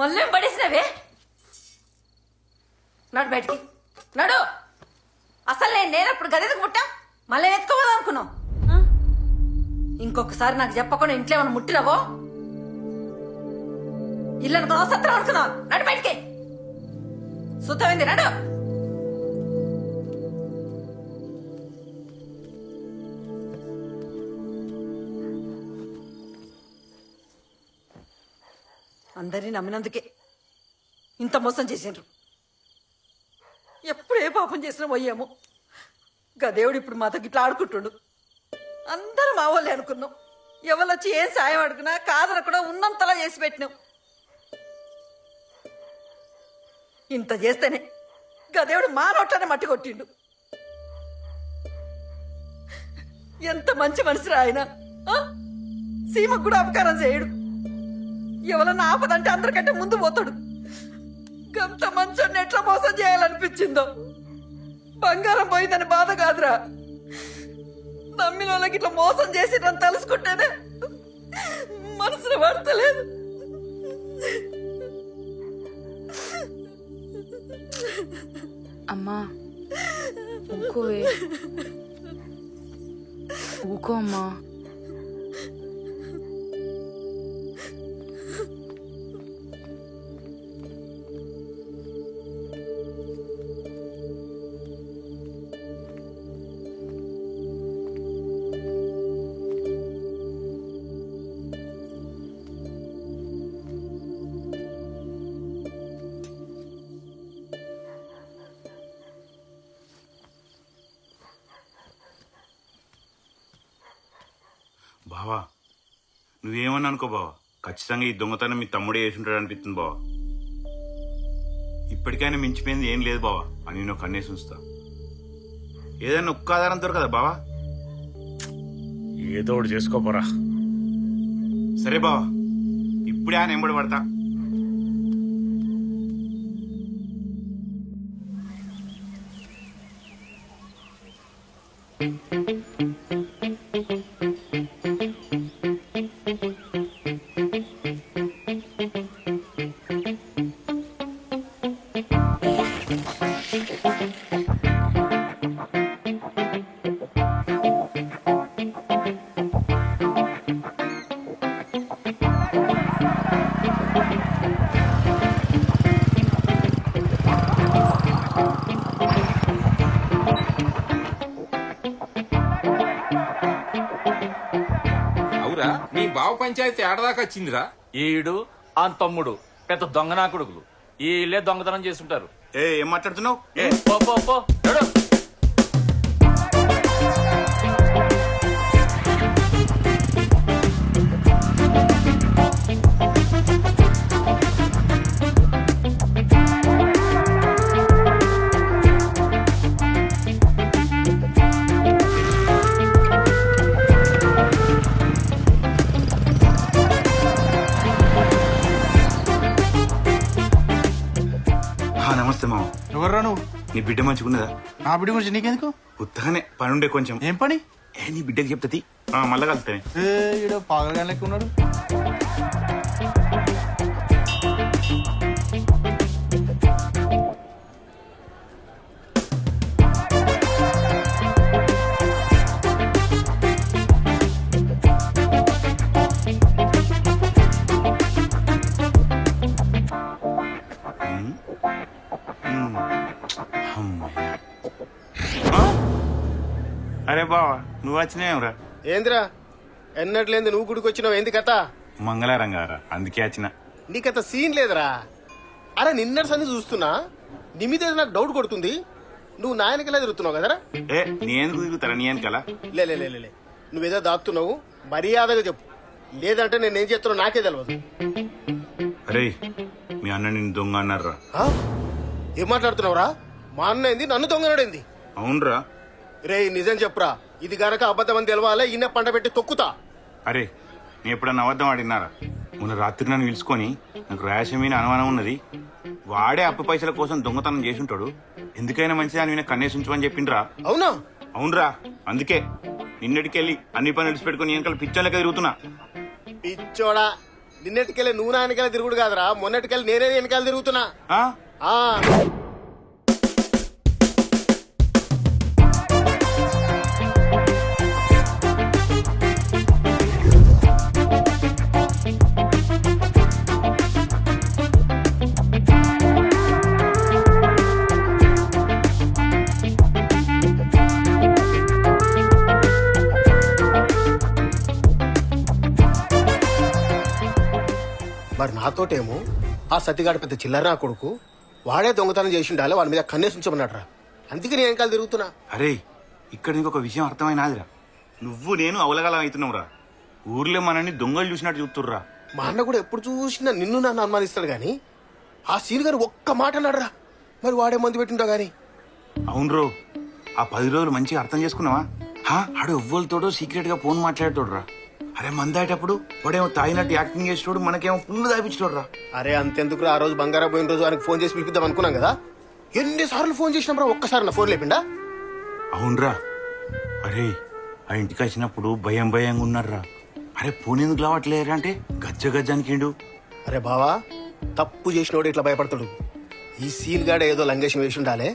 మళ్ళీ పడేసినవే. నడు బయటికి. నడు. అసలు నేను నేనప్పుడు గదికి ముట్టా మళ్ళీ ఎత్తుకోవాలి అనుకున్నావు ఆ? ఇంకొకసారి నాకు చెప్పకుండా ఇంట్లో ఏమైనా ముట్టినవో? ఇల్లు సత్రం అనుకున్నావు నడు బయటికి. సుతమైంది నడు. అందరినీ నమ్మినందుకే ఇంత మోసం చేసిండ్రు. ఎప్పుడు ఏ పాపం చేసినా పోయాము. గదేవుడు ఇప్పుడు మాతో గిట్లా ఆడుకుంటుండు. అందరం మావోలే అనుకున్నాం. ఎవరొచ్చి ఏం సాయం అడుగునా కాదనకుండా ఉన్నంతలా చేసి పెట్టినాం. ఇంత చేస్తేనే గదేవుడు మా నోట్లోనే మట్టి కొట్టిండు. ఎంత మంచి మనిషిరా ఆయన సీమకు కూడా అపకారం చేయడు. ఎవరన్నా ఆపదంటే అందరికంటే ముందు పోతాడు. గంత మంచోడిని ఎట్లా మోసం చేయాలనిపించిందో. బంగారం పోయిందని బాధ కాదురా. నమ్మిన వాళ్ళకి ఇట్లా మోసం చేసిరని తెలుసుకుంటేనే మనసును పడతలేదు. అమ్మా ఊకోవే. ఊకో అమ్మా. నువ్వేమని అనుకో బావా. ఖచ్చితంగా ఈ దొంగతనం మీ తమ్ముడే ఉంటాడు అనిపిస్తుంది బావా. ఇప్పటికైనా మించిపోయింది ఏం లేదు బావా అని నేను కన్నేసి ఉంచుతా. ఏదైనా ఒక్క ఆధారం దొరకదా బావా? ఏదో ఒకటి చేసుకోపోరా సరే బావా. ఇప్పుడే ఆయన ఎంబడి పడతా. మీ బావ పంచాయతీ ఏడదాకా వచ్చిందిరా? ఈడు ఆ తమ్ముడు పెద్ద దొంగ నా కొడుకులు. ఈ ఇల్లే దొంగతనం చేస్తుంటారు. ఏ ఏం మాట్లాడుతున్నావు? ఏ పో పో పో. ఎవర్రా నువ్వు? నీ బిడ్డ మంచిగున్నదా నా బిడ్డ గురించి నీకెందుకు? ఉత్తగానే పని ఉండే కొంచెం. ఏం పని? ఏ నీ బిడ్డకి చెప్తుంది మళ్ళా ఏ ఈడ ఉన్నాడు. అరే బావా నువ్వు వచ్చినావురా ఏందిరా? ఎన్నట్లేంది నువ్వు గుడికి వచ్చినావు ఏంది కథ? మంగళారం గారా అందుకే వచ్చిన. నీకత సీన్ లేదురా. అరే నిన్నటి సంది చూస్తున్నా నీ మీద ఏదో నాకు డౌట్ కొడుతుంది? నువ్వు నాయనకిలా తిరుగుతున్నావు కదరా? ఏ నీ ఎందుకు తిరుగుతారా? నీ వెనకాల? లే లే, లే, లే, లే. నువ్వేదో దాస్తున్నావు మర్యాదగా చెప్పు. లేదంటే నేనేం చేస్తున్నావు నాకే తెలియదు అరే మీ అన్న నిన్ను దొంగ అన్నారా ఆ? ఏం మాట్లాడుతున్నావురా? మా అన్న ఏంది? నన్ను దొంగనాడేంది అవునరా. రే నిజం చెప్పురా. ఇది గనక అబద్ధం అని తెలవాలే ఈయన పంట పెట్టి తొక్కుతా. అరే నేను ఎప్పుడన్నా అబద్ధం ఆడినారా మొన్న రాత్రి నన్ను పిలుచుకొని నాకు ర్యాష మీద అనుమానం ఉన్నది. వాడే అప్పు పైసల కోసం దొంగతనం చేసి ఉంటాడు ఎందుకైనా మంచిది అని కన్నేసి ఉంచమని చెప్పిండ్రా? అవునా? అవునరా అందుకే. నిన్నటికెళ్ళి అన్ని పనులు విడిచిపెట్టుకుని వెనకాల పిచ్చోళ్ళకి తిరుగుతున్నా. పిచ్చోడా నిన్నటికెళ్ళి నువ్వు నా వెనకాల తిరుగుడు కాదురా. మొన్నటికెళ్ళి నేనే వెనకాల తిరుగుతున్నా. ఆ? మరి నాతోటేమో ఆ సతిగాడు పెద్ద చిల్లరా కొడుకు వాడే దొంగతనం చేసి ఉండాలి వాడి మీద కన్నేసి ఉంచమన్నాడు అందుకే నేను వెనకాల తిరుగుతున్నా. అరే ఇక్కడ ఇంకొక విషయం అర్థమైనాదిరా. నువ్వు నేను అవలగలం అవుతున్నావు రా ఊర్లో మనల్ని దొంగలు చూసినట్టు చూస్తుర్రా. మా అన్న కూడా ఎప్పుడు చూసినా నిన్ను నన్ను అనుమానిస్తాడు గాని ఆ సీన్ గారు ఒక్క మాట అన్నాడురా. మరి వాడే మందు పెట్టింటా గాని? అవును రో ఆ పది రోజులు మంచిగా అర్థం చేసుకున్నావా? హా ఆడు ఎవ్వరితోడో సీక్రెట్గా ఫోన్ మాట్లాడేటోడు రా అరే మందాటప్పుడు వాడేమో తాగినట్టు యాక్టింగ్ చేసేటోడు మనకేమో పుల్లు దాపించోడు రా అరే అంతెందుకు ఆ రోజు బంగారా పోయిన రోజు ఆయనకు ఫోన్ చేసి పిలిపిద్దాం అనుకున్నాం కదా? ఎన్నిసార్లు ఫోన్ చేసినాం రా ఒక్కసారి నా ఫోన్ లేపిండా? అవునరా. అరే ఆ ఇంటికి వచ్చినప్పుడు భయం భయంగా ఉన్నారా అరే ఫోన్ ఎందుకు లావట్లేరా అంటే గజ్జ గజ్జానికిండు? అరే బావా తప్పు చేసినోడు ఇట్లా భయపడతాడు. ఈ సీల్ గాడ ఏదో లంగేషం వేసి ఉండాలే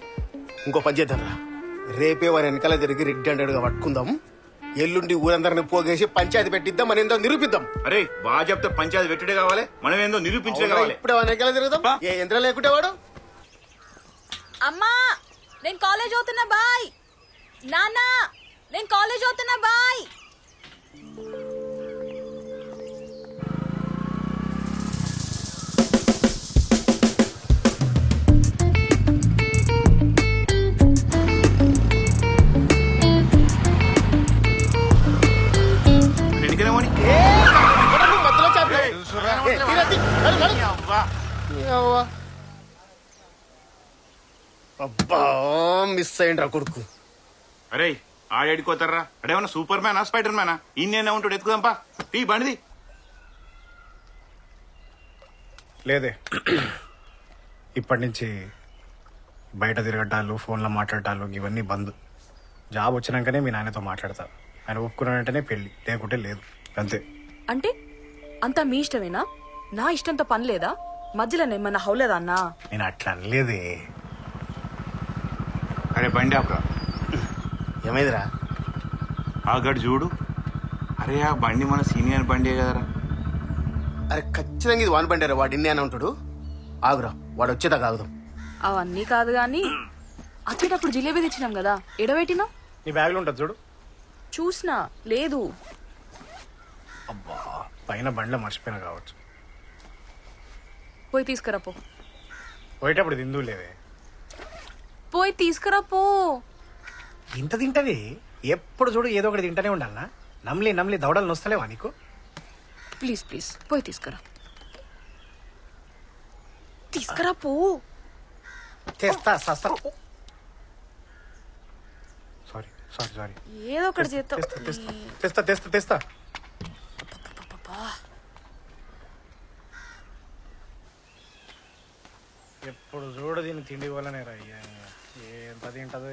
ఇంకో పని చేద్దాంరా. రేపే వారి వెనకాల తిరిగి రెడ్ హండ్రెడ్గా పట్టుకుందాం. ఎల్లుండి ఊరందరిని పోగేసి పంచాయతీ పెట్టిద్దాం మన ఏందో నిరూపిద్దాం. అరే బాగా చెప్తే పంచాయతీ పెట్టుడే కావాలి మనం ఏందో నిరూపించడే కావాలి. ఇప్పుడు వెనకాల తిరుగుదాం. ఏ యంత్రం లేకుంటే వాడు? అమ్మా నేను కాలేజ్ అవుతున్నా బాయ్. నాన్న నేను కాలేజ్ అవుతున్నా బాయ్. యవ్వ. అబ్బా మిస్ అయ్యిండ్రా కొడుకు. అరే ఆడేడుకోతారా అడేమన్నా సూపర్ మ్యానా స్పైడర్ మ్యానా ఇన్నేనా ఉంటాడు ఎత్తుకుదాంపా. టీ బండిది. లేదే. ఇప్పటి నుంచి బయట తిరగటాలు ఫోన్లో మాట్లాడటాలు ఇవన్నీ బంద్. జాబ్ వచ్చినాకనే మీ నాన్నతో మాట్లాడతా. ఆయన ఒప్పుకున్న వెంటనే పెళ్ళి లేకుంటే లేదు. అంతే. అంటే అంతా మీ ఇష్టమేనా? నా ఇష్టంతో పని లేదా? మధ్యలో ఏమన్నా హౌలేదా అన్నా? నేను అట్లా అనలేదే. అరే బండి ఆపరా. ఏమైందిరా? ఆ గడు చూడు. అరే ఆ బండి మన సీనియర్ బండి కదరా. అరే ఖచ్చితంగా ఇది వాన్ బండారా వాడు ఇన్ని అని ఉంటాడు ఆగురా వాడు వచ్చేదాకా ఆగుదాం. అవన్నీ కాదు గాని వచ్చేటప్పుడు జిలేబీ తెచ్చినాం కదా ఎడబెట్టినా నీ బ్యాగ్లో ఉంటుంది చూడు. చూసినా లేదు. అబ్బా పైన బండ్లో మర్చిపోయినా కావచ్చు. పోయి తీసుకురా పో పోయేటప్పుడు తిందు లేదే పోయి తీసుకురా పో ఇంత తింటది? ఎప్పుడు చూడు ఏదో ఒకటి తింటూనే ఉండాలనా? నమ్లి నమ్లి దవడలు నొస్తలేవా నీకు? ప్లీజ్ ప్లీజ్ పోయి తీసుకురా. తీసుకురా పో సస్తా. సారీ సారీ సారీ ఏదో ఒకటి చేస్తావు తెస్తా తెస్తా తెస్తా తెస్తా ఎప్పుడు చూడు దీన్ని తిండి వల్లనే రా అయ్యా. ఎంత తింటదో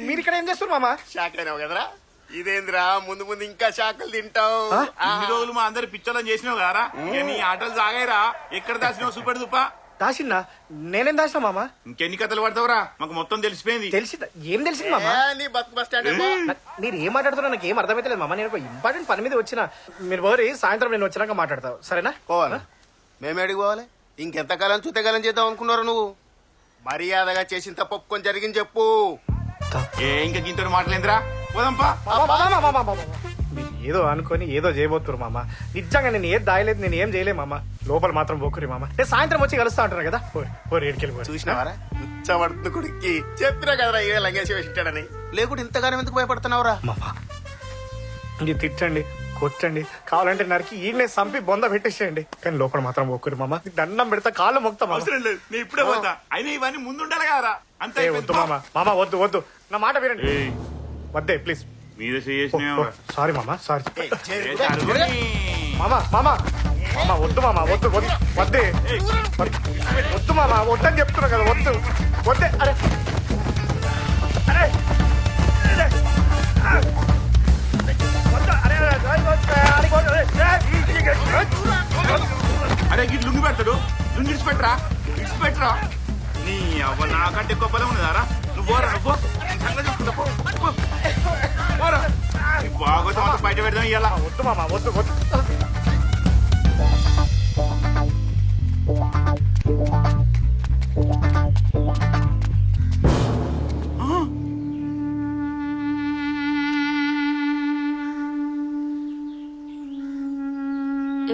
మీరు ఇక్కడ ఏం చేస్తారు మామా? షాక్ అయినావు కదరా? ఇదేందిరా? ముందు ముందు ఇంకా షాకులు తింటావు. ఇన్ని రోజులు మా అందరు పిచ్చోళ్ళని చేసినావు కదరా? ఇక నీ ఆటలు సాగాయిరా? ఎక్కడ దాచినావు? సూపర్ దుప్ప? దాసిందా? నేనేం దాసిన మామా? ఇంకెన్ని కథలు పడతావురా? మాకు మొత్తం తెలిసిపోయింది. తెలిసిందా? ఏం తెలిసింది మామా? నీ బస్ స్టాండ్ ఏమో. నా- మీరు ఏం మాట్లాడుతున్నా నాకు ఏం అర్థమైతలేదు మామా. నేను ఒక ఇంపార్టెంట్ పని మీద వచ్చిన. మీరు పోరి సాయంత్రం నేను వచ్చినాక మాట్లాడతా సరేనా? పోవాలా. మేమే అడిగి పోవాలి. ఇంకెంతకాలం చూతకాలం చేద్దాం అనుకున్నారు నువ్వు? మర్యాదగా చేసిన తప్పు ఒప్పుకొని జరిగింది చెప్పు. ఏ ఇంకా గింతడు మాటలేందిరా పోదాంపా మామా, మామా, మామా, మామా, మామా. ఏదో అనుకొని ఏదో చేయబోతున్నారు మామ. నిజంగా నేను ఏది దాయలేదు నేను ఏం చేయలే మామ. లోపల మాత్రం పోకురి మామ. నేను సాయంత్రం వచ్చి కలుస్తా అంటారు కదా. ఏడికెళ్ళి పోరి. చూసినావారా? ఉచ్చబడుతుంది కొడుక్కి. చెప్పినా కదరా ఏ లంగేసి వేసింటాడని లేకుంటే ఇంతగానం ఎందుకు భయపడుతున్నావురా? మామ ఇది తిట్టండి కొట్టండి. కావాలంటే నరికి ఈయనే సంపి బొంద పెట్టేసేయండి. కానీ లోపల మాత్రం పోకురి మామ. దండం పెడతా కాళ్ళు మొక్తా మామ. అవసరం లేదు. నేను ఇప్పుడే పోతా. అయినా ఇవన్నీ ముందు ఉండాలి కదరా. అంతే ఏ వద్దు మామ. మామ వద్దు వద్దు. నా మాట వినండి. వద్దే ప్లీజ్. మీద చేసిన సారీ మామ సారీ. మామా మామా మామ వద్దు మామా వద్దు వద్దు వద్దే. వద్దు మామ వద్దని చెప్తున్నా కదా వద్దు వద్దే అరే. అరే అరే. గిట్ లుంగి పెడతాడు. పెట్టరా ఇడిచిపెట్టరా ఇడిచిపెట్టరా. నీ అవ్వ నాకంటే గొప్పలే ఉన్నదారా నువ్వు నువ్వు బయట పెడదాం ఇయ్యాల. వద్దు మామ వద్దు వద్దు.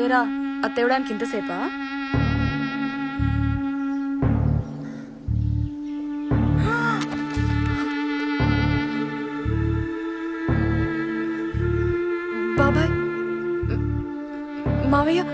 ఏరా అది తేవడానికి ఇంతసేపా Mario?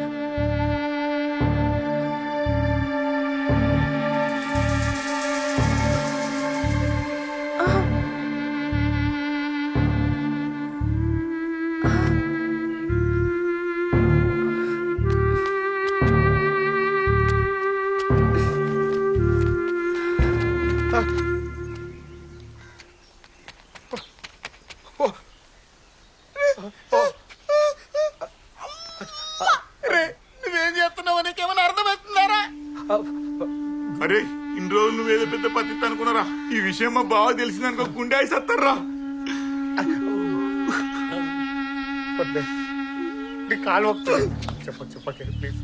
అరే ఇన్ని రోజులు నువ్వేదో పెద్ద పత్తి అనుకున్నారా? ఈ విషయం మా బావ తెలిసిందనుకో గుండె అయిసత్తారా వద్దే. నీ కాలు మొక్కుతా. చెప్పు చెప్పకే ప్లీజ్